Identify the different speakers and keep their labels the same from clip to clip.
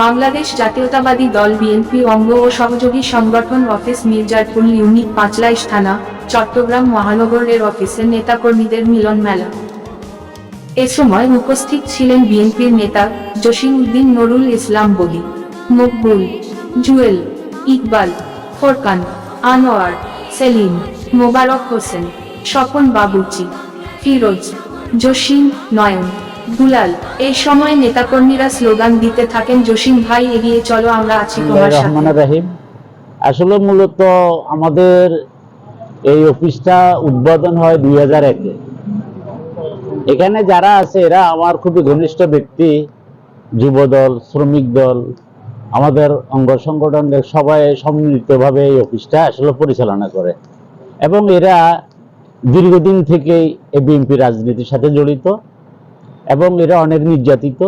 Speaker 1: বাংলাদেশ জাতীয়তাবাদী দল বিএনপি অঙ্গ ও সহযোগী সংগঠন অফিস মির্জারপুর ইউনিট পাঁচলাইশ থানা, চট্টগ্রাম মহানগরের অফিসের নেতাকর্মীদের মিলন মেলা। এ সময় উপস্থিত ছিলেন বিএনপির নেতা জসিম উদ্দিন নুরুল ইসলাম বলি, মকবুল, জুয়েল, ইকবাল, ফোরকান, আনোয়ার, সেলিম, মোবারক হোসেন, স্বপন বাবুচি ফিরোজ, জসিম নয়ন দুলাল এই সময় নেতাকর্মীরা স্লোগান দিতে থাকেন জসিম ভাই এগিয়ে চলো আমরা আছি তোমার
Speaker 2: রহমান রাহিম। আসলে মূলত আমাদের এই অফিসটা উদ্বোধন হয় দুই হাজার একে। এখানে যারা আছে এরা আমার খুবই ঘনিষ্ঠ ব্যক্তি যুবদল শ্রমিক দল আমাদের অঙ্গ সংগঠনের সবাই সম্মিলিতভাবে এই অফিসটা আসলে পরিচালনা করে। এবং এরা দীর্ঘদিন থেকেই এই বিএনপি রাজনীতির সাথে জড়িত। এবং এরা অনেক নির্যাতিত।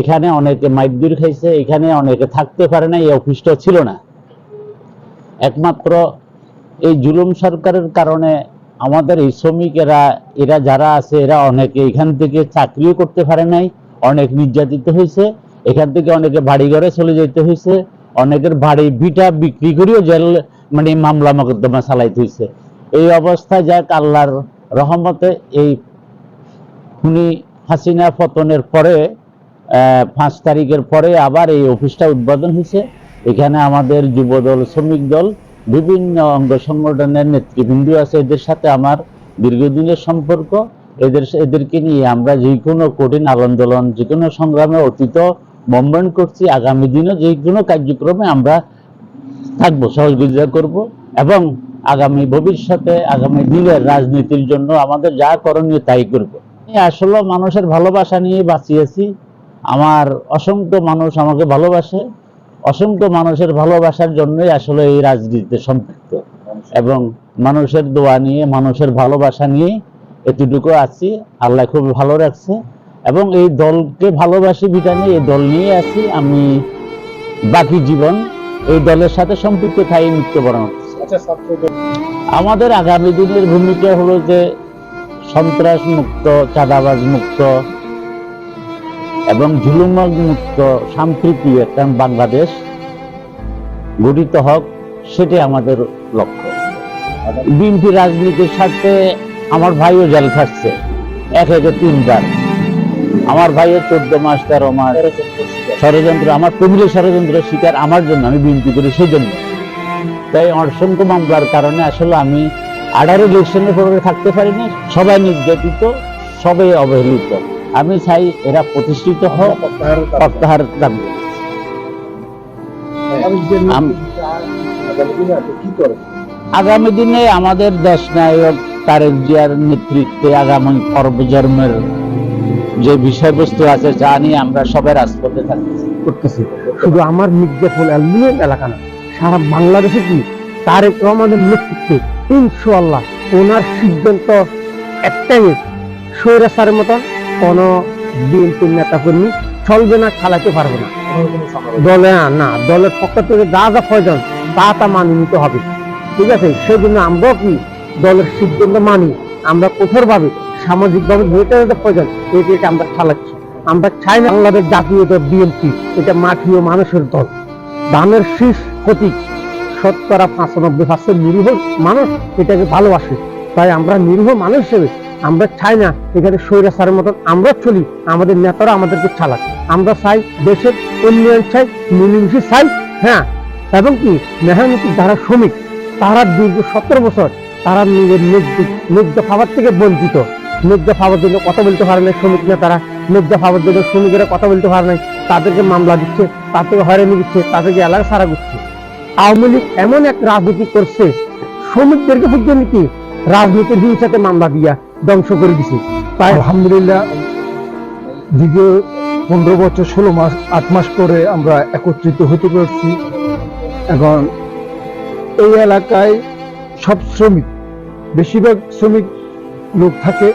Speaker 2: এখানে অনেকে মাইকদুর খাইছে, এখানে অনেকে থাকতে পারে না, এই অফিসটা ছিল না। একমাত্র এই জুলুম সরকারের কারণে আমাদের এই শ্রমিকেরা, এরা যারা আছে, এরা অনেকে এখান থেকে চাকরিও করতে পারে নাই, অনেক নির্যাতিত হয়েছে। এখান থেকে অনেকে বাড়ি ঘরে চলে যেতে হয়েছে, অনেকের বাড়ি ভিটা বিক্রি করেও জেল মানে মামলা মোকদ্দমা চালাইতে হয়েছে। এই অবস্থায় যাক আল্লাহর রহমতে, এই খুনি হাসিনা পতনের পরে পাঁচ তারিখের পরে আবার এই অফিসটা উদ্বোধন হয়েছে। এখানে আমাদের যুবদল, শ্রমিক দল, বিভিন্ন অঙ্গ সংগঠনের নেতৃবৃন্দ আছে। এদের সাথে আমার দীর্ঘদিনের সম্পর্ক। এদের এদেরকে নিয়ে আমরা যে কোনো কঠিন আন্দোলন, যে কোনো সংগ্রামে অতীত মুভমেন্ট করছি, আগামী দিনে যে কোনো কার্যক্রমে আমরা থাকব, সহযোগিতা করব এবং আগামী ভবিষ্যতে, আগামী দিনের রাজনীতির জন্য আমাদের যা করণীয় তাই করব। আসলে মানুষের ভালোবাসা নিয়ে বাঁচিয়েছি। আমার অসংখ্য মানুষ আমাকে ভালোবাসে। অসংখ্য মানুষের ভালোবাসার জন্যই আসলে এই রাজনীতিতে সম্পৃক্ত। এবং মানুষের দোয়া নিয়ে মানুষের ভালোবাসা নিয়ে এতটুকু আছি। আল্লাহ খুব ভালো রাখছে। এবং এই দলকে ভালোবাসি বিধানে এই দল নিয়ে আছি। আমি বাকি জীবন এই দলের সাথে সম্পৃক্ত থাই মৃত্যুবরণ।
Speaker 3: আচ্ছা
Speaker 2: আমাদের আগামী দিনের ভূমিকা হলো যে সন্ত্রাস মুক্ত, চাঁদাবাজ মুক্ত এবং ঝুলুমগ মুক্ত শান্তিপ্রিয় একটা বাংলাদেশ গঠিত হোক, সেটাই আমাদের লক্ষ্য। বিএনপি রাজনীতির স্বার্থে আমার ভাইও জেল খাটছে এক একে তিনবার। আমার ভাইয়ের চোদ্দ মাস, তেরো মাস ষড়যন্ত্র, আমার তবিলে ষড়যন্ত্রের শিকার আমার জন্য, আমি বিনতি করি সেই জন্য তাই অসংখ্য মামলার কারণে আসলে আমি আঠারো ইলেকশনের পরে থাকতে পারিনি। সবাই নির্যাতিত, সবাই অবহেলিত। আমি চাই এরা প্রতিষ্ঠিত হোক,
Speaker 3: প্রত্যাহার
Speaker 2: দাবি
Speaker 3: আগামী দিনে
Speaker 2: আমাদের দেশ নায়ক তারেক জিয়ার নেতৃত্বে আগামী প্রজন্মের যে বিষয়বস্তু আছে, যা নিয়ে আমরা সবাই রাজপথে থাকতেছি
Speaker 4: শুধু আমার অ্যালুমিনিয়াম এলাকা না, সারা বাংলাদেশে কি তারেক রহমানের নেতৃত্বে ইনশাল্লাহ ওনার সিদ্ধান্ত একটাই স্বৈরাচারের মতন কোন বিএনপির নেতা কর্মী চলবে না, চালাতে পারবে না। দলে না দলের পক্ষ থেকে যা যা প্রয়োজন তা তা মানি নিতে হবে। ঠিক আছে? সেই জন্য আমরাও কি দলের সিদ্ধান্ত মানি, আমরা কঠোরভাবে, সামাজিকভাবে যেটা যেটা প্রয়োজন এটা এটা আমরা চালাচ্ছি। আমরা চাই না বাংলাদেশ জাতীয় দল বিএনপি, এটা মাটি ও মানুষের দল। ধানের শীষ প্রতীক শতকরা পাঁচানব্বই পার্সেন্ট নিরীহ মানুষ এটাকে ভালোবাসে। তাই আমরা নিরীহ মানুষ হিসেবে আমরা চাই না এখানে স্বৈরাচারের মতন আমরা চলি, আমাদের নেতারা আমাদেরকে চালাক। আমরা চাই দেশের উন্নয়ন চাই, মিলেমিশে চাই হ্যাঁ? এবং কি? মেহনতি যারা শ্রমিক, তারা দীর্ঘ সতেরো বছর তারা নিজের ন্যায্য খাবার থেকে বঞ্চিত। ন্যায্য খাবার জন্য কথা বলতে পারে না শ্রমিক নেতারা ন্যায্য খাবার জন্য শ্রমিকেরা কথা বলতে পারে না তাদেরকে মামলা দিচ্ছে, তাদেরকে হয়রানি দিচ্ছে, তাদেরকে এলাকা সারা করছে। আওয়ামী লীগ এমন এক রাজনীতি করছে, শ্রমিকদেরকে পর্যন্ত কি? রাজনীতির হিংসাতে মামলা দিয়া ধ্বংস করে দিছে। তাই
Speaker 5: আলহামদুলিল্লাহ দীর্ঘ পনেরো বছর, ষোলো মাস, আট মাস পরে আমরা একত্রিত হতে পারছি। এখন এই এলাকায় সব শ্রমিক, বেশিরভাগ শ্রমিক লোক থাকে।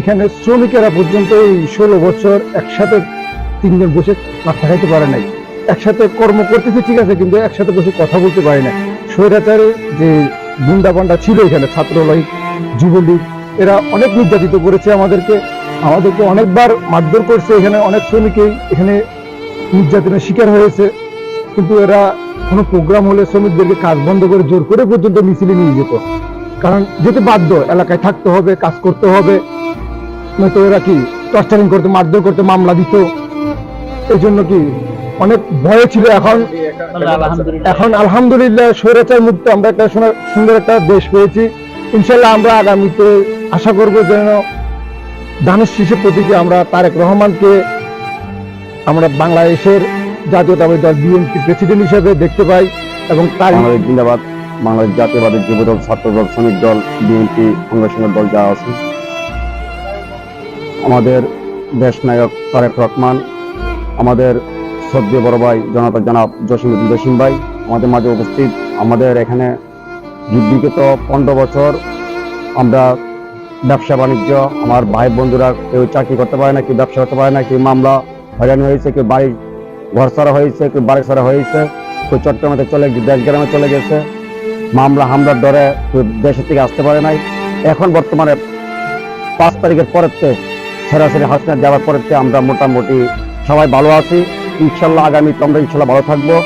Speaker 5: এখানে শ্রমিকেরা পর্যন্ত এই ষোলো বছর একসাথে তিনজন বসে মাথা খাইতে পারে নাই। একসাথে কর্ম করতেছে, ঠিক আছে, কিন্তু একসাথে বসে কথা বলতে পারে না। স্বৈরাচারের যে গুন্ডাপান্ডা ছিল এখানে, ছাত্রলীগ, যুবলীগ, এরা অনেক নির্যাতিত করেছে আমাদেরকে। আমাদেরকে অনেকবার মারধর করছে, এখানে অনেক শ্রমিকই এখানে নির্যাতনের শিকার হয়েছে। কিন্তু এরা কোনো প্রোগ্রাম হলে শ্রমিকদেরকে কাজ বন্ধ করে জোর করে পর্যন্ত মিছিলে নিয়ে যেত। কারণ যেতে বাধ্য, এলাকায় থাকতে হবে, কাজ করতে হবে। নয়তো এরা কি টর্চারিং করতে, মারধর করতে মামলা দিত। এই জন্য কি অনেক ভয় ছিল এখন। এখন আলহামদুলিল্লাহ স্বৈরাচার মুক্ত আমরা একটা সোনা- সুন্দর একটা দেশ পেয়েছি। ইনশাল্লাহ আমরা আগামীতে আশা করব যেন ধানের শীষের প্রতীকে আমরা তারেক রহমানকে আমরা বাংলাদেশের জাতীয়তাবাদী দল বিএনপি প্রেসিডেন্ট হিসেবে দেখতে পাই এবং তার
Speaker 6: জিন্দাবাদ বাংলাদেশ জাতীয়বাদী যুব দল ছাত্র দল শ্রমিক দল বিএনপি কংগ্রেসের দল যা আছে। আমাদের দেশ নায়ক তারেক রহমান আমাদের শ্রদ্ধেয় বড় ভাই জনতা জনাব জসিম জসিম ভাই, আমাদের মাঝে উপস্থিত আমাদের এখানে বিগত পনেরো বছর আমরা ব্যবসা বাণিজ্য, আমার ভাই বন্ধুরা কেউ চাকরি করতে পারে না, কেউ ব্যবসা করতে পারে না, কেউ মামলা হয়রানি হয়েছে, কেউ বাড়ি ঘর ছাড়া হয়েছে, কেউ বাড়ি ছাড়া হয়েছে, কেউ চট্টগ্রামে চলে দেশ গ্রামে চলে গেছে, মামলা হামলার ডরে কেউ দেশের থেকে আসতে পারে নাই। এখন বর্তমানে পাঁচ তারিখের পরেতে সরাসরি হাসনা যাওয়ার পরেতে আমরা মোটামুটি সবাই ভালো আছি। ইনশাল্লাহ আগামী আমরা ইনশাল্লাহ ভালো থাকব।